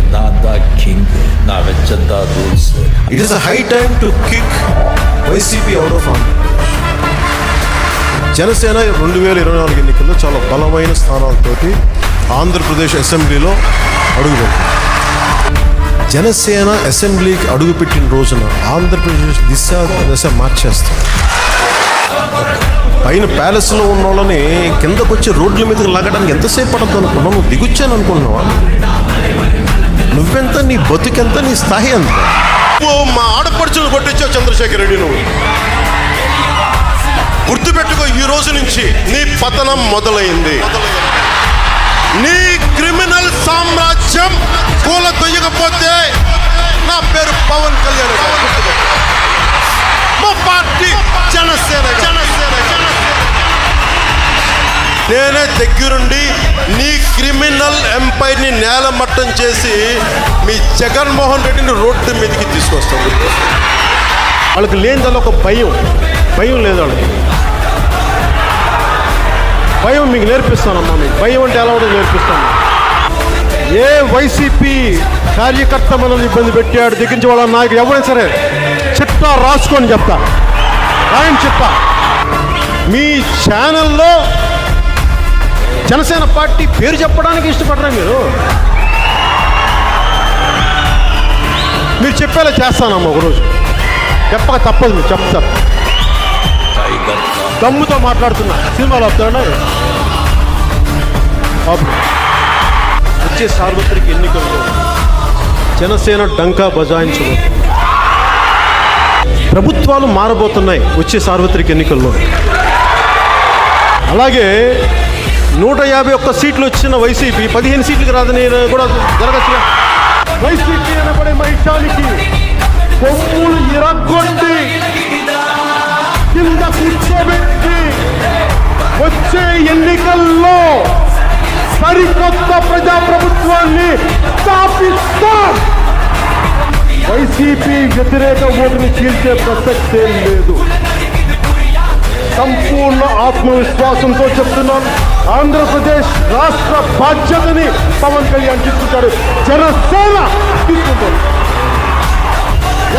You're the king. Now it's it is high time to kick YCP out of Janasena రెండు వేల ఇరవై నాలుగు ఎన్నికల్లో చాలా బలమైన స్థానాలతోటి ఆంధ్రప్రదేశ్ అసెంబ్లీలో అడుగుపెట్టింది. జనసేన అసెంబ్లీకి అడుగుపెట్టిన రోజున ఆంధ్రప్రదేశ్ దిశ దశ మార్చేస్తారు పైన ప్యాలెస్లో ఉన్న వాళ్ళని కిందకు వచ్చి రోడ్ల మీదకి లాగడానికి ఎంతసేపు పడుతుంది అనుకున్నావు నువ్వు దిగొచ్చాను అనుకున్నావా నువ్వెంత నీ బతుకెంత నీ స్థాయి ఎంత ఓ మా ఆడపడుచులు కొట్టించావు చంద్రశేఖర్ రెడ్డి నువ్వు. గుర్తుపెట్టుకో ఈ రోజు నుంచి నీ పతనం మొదలైంది. నీ క్రిమినల్ సామ్రాజ్యం కూల తొయ్యకపోతే నా పేరు పవన్ కళ్యాణ్ మా పార్టీ జనసేన జనసేన జనసేన నేనే దగ్గరుండి నీ నేలమట్టం చేసి మీ జగన్మోహన్ రెడ్డిని రోడ్డు మీదకి తీసుకొస్తాం. వాళ్ళకి లేనిదల్ల ఒక భయం. భయం లేదు వాళ్ళకి. భయం మీకు నేర్పిస్తానమ్మా మీకు. భయం అంటే ఎలా ఉండదు నేర్పిస్తాను. ఏ వైసీపీ కార్యకర్త మనల్ని ఇబ్బంది పెట్టాడు దిగించి వాళ్ళ నాకు ఎవరైనా సరే చిట్టా రాసుకొని చెప్తా. రాయని చెప్తా. మీ ఛానల్లో జనసేన పార్టీ పేరు చెప్పడానికి ఇష్టపడరా మీరు? మీరు చెప్పేలా చేస్తానమ్మా ఒకరోజు. చెప్పక తప్పదు మీరు చెప్తారు దమ్ముతో మాట్లాడుతున్నా. సినిమాలు ఆపుతాడా వచ్చే సార్వత్రిక ఎన్నికల్లో జనసేన డంకా బజాయించబోతుంది ప్రభుత్వాలు మారబోతున్నాయి వచ్చే సార్వత్రిక ఎన్నికల్లో. అలాగే నూట యాభై ఒక్క సీట్లు వచ్చిన వైసీపీ పదిహేను సీట్లకు రాదని కూడా జరగచ్చు. వైసీపీ అనబడే మహిషానికి కొమ్ములు ఇరగొట్టి కింద కూర్చోబెట్టి వచ్చే ఎన్నికల్లో సరికొత్త ప్రజాప్రభుత్వాన్ని స్థాపిస్తాం. వైసీపీ వ్యతిరేక ఓటుని చీల్చే ప్రసక్తే లేదు. సంపూర్ణ ఆత్మవిశ్వాసంతో చెప్తున్నాను. ఆంధ్రప్రదేశ్ రాష్ట్ర బాధ్యతని పవన్ కళ్యాణ్ తీసుకుంటాడు. జనసేన తీసుకుంటాడు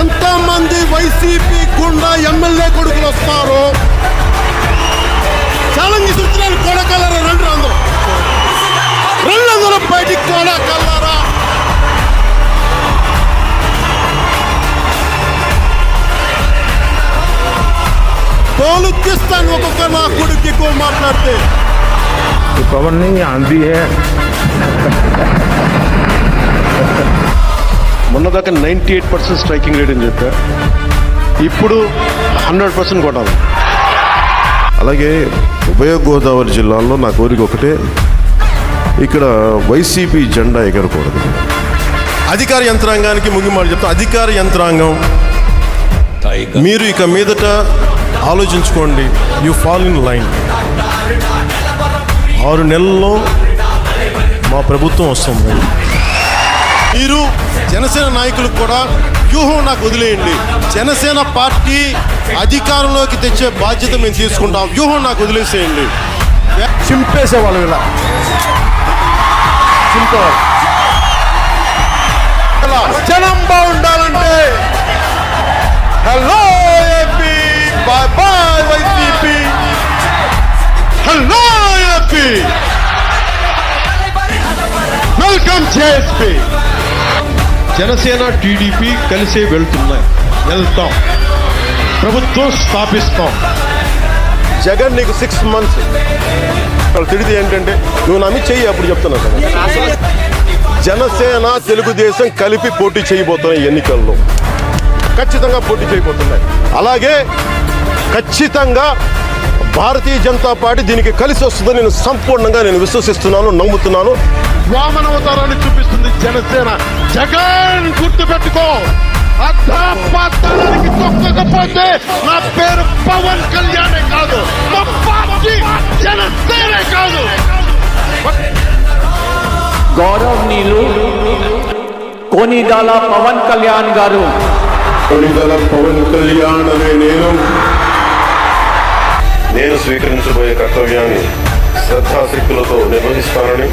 ఎంతమంది వైసీపీ గుండా ఎమ్మెల్యే కొడుకులు వస్తారు? ఛాలెంజ్ ఇస్తున్నాను కొడకల్లరా రెండు అందరూ రెండు వందల బయటికి కొడకల్లరా తోలు తీస్తాను ఒక్కొక్క నా కొడుకు ఎక్కువ మాట్లాడితే. पवन नहीं आंधी है మొన్నదాకా ninety eight percent striking rate అని చెప్పా ఇప్పుడు హండ్రెడ్ పర్సెంట్ కొట్టాలి అలాగే ఉభయ గోదావరి జిల్లాల్లో నా కోరిక ఒకటే ఇక్కడ వైసీపీ జెండా ఎగరకూడదు అధికార యంత్రాంగానికి ముగిమాడు చెప్తా అధికార యంత్రాంగం Tiger. మీరు ఇక మీదట ఆలోచించుకోండి యు ఫాల్ ఇన్ లైన్ ఆరు నెలల్లో మా ప్రభుత్వం వస్తుంది. మీరు జనసేన నాయకులకు కూడా వ్యూహం నాకు వదిలేయండి. జనసేన పార్టీ అధికారంలోకి తెచ్చే బాధ్యత మేము తీసుకుంటాం. వ్యూహం నాకు వదిలేసేయండి. చింపేసేవాళ్ళు ఇలా. చింపేవాళ్ళు. ఇలా జనం బాగుండాలంటే. Hello AP bye bye YCP hello welcome JSP. Janasena TDP కలిసే వెళ్తున్నాయి. వెళ్తాం. ప్రభుత్వం స్థాపిస్తాం. జగన్ నీకు సిక్స్ మంత్స్ వాళ్ళు తిడితే ఏంటంటే నువ్వు నమ్మి చెయ్యి అప్పుడు చెప్తున్నా కదా. జనసేన తెలుగుదేశం కలిపి పోటీ చేయబోతున్నాయి ఎన్నికల్లో. ఖచ్చితంగా పోటీ చేయబోతున్నాయి. అలాగే ఖచ్చితంగా భారతీయ జనతా పార్టీ దీనికి కలిసి వస్తుందని నేను సంపూర్ణంగా నేను విశ్వసిస్తున్నాను నమ్ముతున్నాను. వామనవతారాన్ని చూపిస్తుంది జనసేన. జగన్ గుర్తు పెట్టుకో అర్ధపాతానికి తొక్కకపోతే నా పేరు పవన్ కళ్యాణే కాదు. మా పార్టీ జనసేనే కాదు. గౌరవనీయులు కోనిదాల పవన్ కళ్యాణ్ గారు. కొనిదల పవన్ కళ్యాణ్ అనే నేను నేను స్వీకరించబోయే కర్తవ్యాన్ని శ్రద్ధాశక్తులతో నిర్వహిస్తానని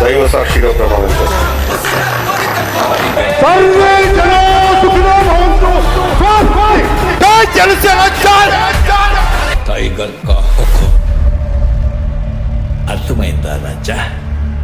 దైవ సాక్షిగా ప్రమాణం